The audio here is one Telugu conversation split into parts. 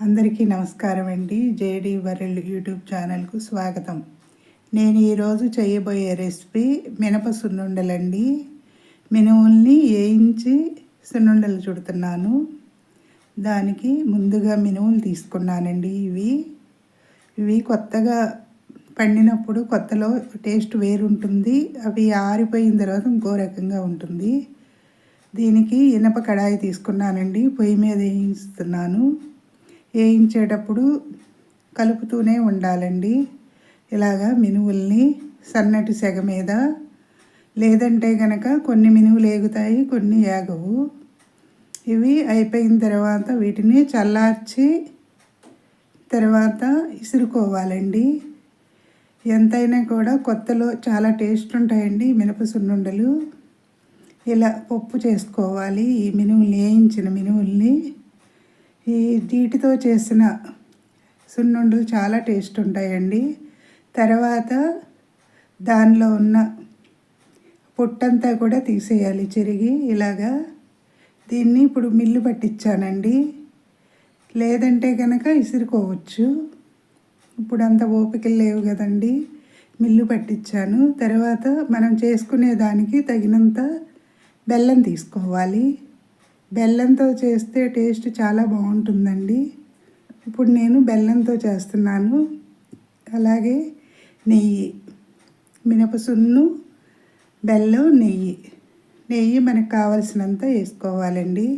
అందరికీ నమస్కారం అండి. జేడి వరల్డ్ యూట్యూబ్ ఛానల్కు స్వాగతం. నేను ఈరోజు చేయబోయే రెసిపీ మినప సున్నుండలండి. మినుముల్ని వేయించి సున్నుండలు చుడుతున్నాను? దానికి ముందుగా మినుములు తీసుకున్నానండి ఇవి. ఇవి కొత్తగా పండినప్పుడు కొత్తలో టేస్ట్ వేరుంటుంది. అవి ఆరిపోయిన తర్వాత ఇంకో రకంగా ఉంటుంది. దీనికి ఇనప కడాయి తీసుకున్నానండి. పొయ్యి మీద వేయిస్తున్నాను. వేయించేటప్పుడు కలుపుతూనే ఉండాలండి. ఇలాగా మినువుల్ని సన్నటి సెగ మీద లేదంటే కనుక కొన్ని మినువులు ఏగుతాయి కొన్ని ఏగవు. ఇవి అయిపోయిన తర్వాత వీటిని చల్లార్చి తర్వాత ఇసురుకోవాలండి. ఎంతైనా కూడా కొత్తలో చాలా టేస్ట్ ఉంటాయండి మినప సున్నుండలు. ఇలా పప్పు చేసుకోవాలి ఈ మినువుల్ని వేయించిన మినువుల్ని ఈ వీటితో చేసిన సున్నుండలు చాలా టేస్ట్ ఉంటాయండి. తర్వాత దానిలో ఉన్న పొట్టంతా కూడా తీసేయాలి చెరిగి ఇలాగా. దీన్ని ఇప్పుడు మిల్లు పట్టించానండి. లేదంటే కనుక ఇసురుకోవచ్చు ఇప్పుడు అంత ఓపికలు లేవు కదండి. మిల్లు పట్టించాను. తర్వాత మనం చేసుకునే దానికి తగినంత బెల్లం తీసుకోవాలి. బెల్లంతో చేస్తే టేస్ట్ చాలా బాగుంటుందండి. ఇప్పుడు నేను బెల్లంతో చేస్తున్నాను. అలాగే నెయ్యి మినపసున్ను బెల్లం నెయ్యి. నెయ్యి మనకు కావలసినంత వేసుకోవాలండి.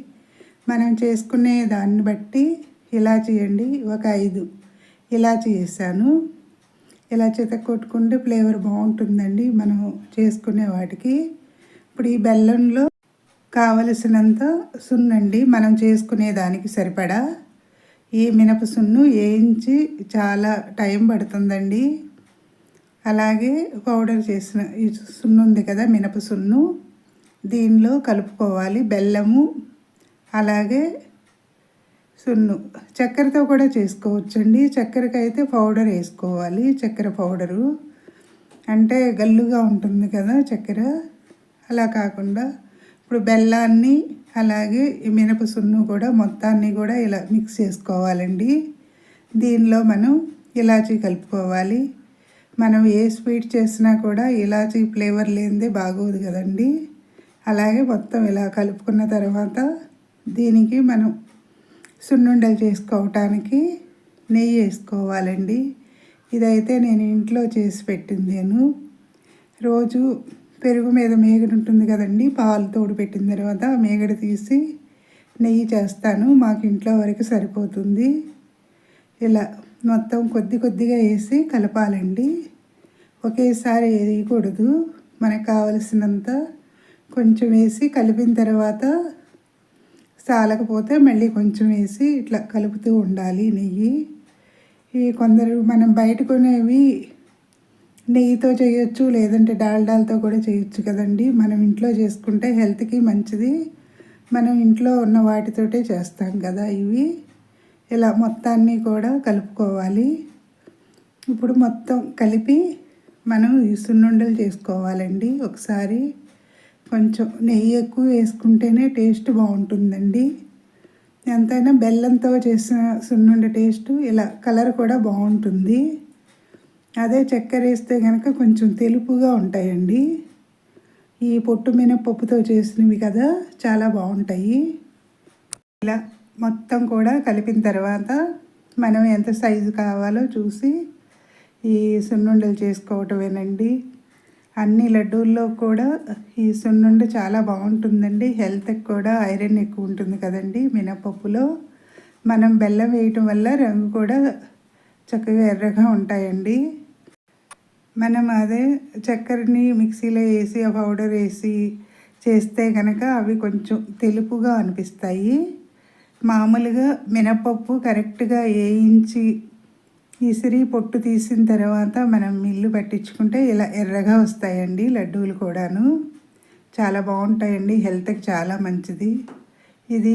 మనం చేసుకునే దాన్ని బట్టి ఇలా చేయండి ఒక ఐదు ఇలాచి వేసాను. ఇలా చేత కొట్టుకుంటే ఫ్లేవర్ బాగుంటుందండి మనం చేసుకునే వాటికి. ఇప్పుడు ఈ బెల్లంలో కావలసినంత సున్నండి. మనం చేసుకునే దానికి సరిపడా ఈ మినప సున్ను వేయించి చాలా టైం పడుతుందండి. అలాగే పౌడర్ చేసిన ఈ సున్ను ఉంది కదా మినప సున్ను. దీనిలో కలుపుకోవాలి బెల్లము అలాగే సున్ను. చక్కెరతో కూడా చేసుకోవచ్చండి. చక్కెరకి అయితే పౌడర్ వేసుకోవాలి చక్కెర పౌడరు. అంటే గల్లుగా ఉంటుంది కదా చక్కెర. అలా కాకుండా ఇప్పుడు బెల్లాన్ని అలాగే మినప సున్ను కూడా మొత్తాన్ని కూడా ఇలా మిక్స్ చేసుకోవాలండి. దీనిలో మనం ఇలాచీ కలుపుకోవాలి. మనం ఏ స్వీట్ చేసినా కూడా ఇలాచీ ఫ్లేవర్ లేనిదే బాగోదు కదండి. అలాగే మొత్తం ఇలా కలుపుకున్న తర్వాత దీనికి మనం సున్నుండలు చేసుకోవటానికి నెయ్యి వేసుకోవాలండి. ఇదైతే నేను ఇంట్లో చేసి పెట్టింది నేను. రోజు పెరుగు మీద మేగడ ఉంటుంది కదండి పాలు తోడు పెట్టిన తర్వాత మేగడ తీసి నెయ్యి చేస్తాను మాకు ఇంట్లో వరకు సరిపోతుంది. ఇలా మొత్తం కొద్ది కొద్దిగా వేసి కలపాలండి. ఒకేసారి వేయకూడదు మనకు కావలసినంత కొంచెం వేసి కలిపిన తర్వాత సాలకపోతే మళ్ళీ కొంచెం వేసి ఇట్లా కలుపుతూ ఉండాలి నెయ్యి. ఈ కొందరు మనం బయట కొనేవి నెయ్యితో చేయొచ్చు లేదంటే డాల్డాలతో కూడా చేయొచ్చు కదండి. మనం ఇంట్లో చేసుకుంటే హెల్త్కి మంచిది. మనం ఇంట్లో ఉన్న వాటితోటే చేస్తాం కదా ఇవి. ఇలా మొత్తాన్ని కూడా కలుపుకోవాలి. ఇప్పుడు మొత్తం కలిపి మనం ఈ సున్నుండలు చేసుకోవాలండి ఒకసారి. కొంచెం నెయ్యి ఎక్కువ వేసుకుంటేనే టేస్ట్ బాగుంటుందండి. ఎంతైనా బెల్లంతో చేసిన సున్నుండ టేస్ట్ ఇలా కలర్ కూడా బాగుంటుంది. అదే చక్కెర వేస్తే కనుక కొంచెం తెలుపుగా ఉంటాయండి. ఈ పొట్టు మినపప్పుతో చేసినవి కదా చాలా బాగుంటాయి. ఇలా మొత్తం కూడా కలిపిన తర్వాత మనం ఎంత సైజు కావాలో చూసి ఈ సున్నుండలు చేసుకోవటమేనండి. అన్ని లడ్డూల్లో కూడా ఈ సున్నుండ చాలా బాగుంటుందండి. హెల్త్కి కూడా ఐరన్ ఎక్కువ ఉంటుంది కదండి మినపప్పులో మనం బెల్లం వేయటం వల్ల రంగు కూడా చక్కగా ఎర్రగా ఉంటాయండి. మనం అదే చక్కెరని మిక్సీలో వేసి ఆ పౌడర్ వేసి చేస్తే కనుక అవి కొంచెం తెలుపుగా అనిపిస్తాయి. మామూలుగా మినపప్పు కరెక్ట్గా వేయించి ఇసిరి పొట్టు తీసిన తర్వాత మనం మిల్లు పట్టించుకుంటే ఇలా ఎర్రగా వస్తాయండి లడ్డూలు కూడాను. చాలా బాగుంటాయండి హెల్త్కి చాలా మంచిది. ఇది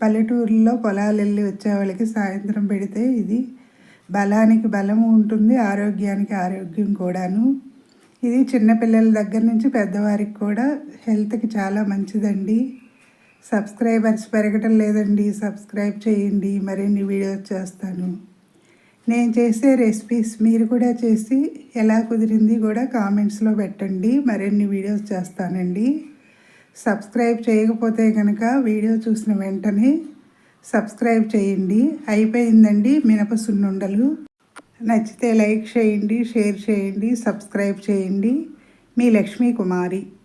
పల్లెటూరులో పొలాలు వెళ్ళి వచ్చే వాళ్ళకి సాయంత్రం పెడితే ఇది బలానికి బలం ఉంటుంది ఆరోగ్యానికి ఆరోగ్యం కూడాను. ఇది చిన్నపిల్లల దగ్గర నుంచి పెద్దవారికి కూడా హెల్త్కి చాలా మంచిదండి. సబ్స్క్రైబర్స్ పెరగటం లేదండి సబ్స్క్రైబ్ చేయండి మరిన్ని వీడియోస్ చేస్తాను. నేను చేసే రెసిపీస్ మీరు కూడా చేసి ఎలా కుదిరింది కూడా కామెంట్స్లో పెట్టండి మరిన్ని వీడియోస్ చేస్తానండి. సబ్స్క్రైబ్ చేయకపోతే కనుక వీడియో చూసిన వెంటనే సబ్స్క్రైబ్ చేయండి. అయిపోయిందండి మినప సున్నుండలు నచ్చితే లైక్ చేయండి షేర్ చేయండి సబ్స్క్రైబ్ చేయండి. మీ లక్ష్మీ కుమారి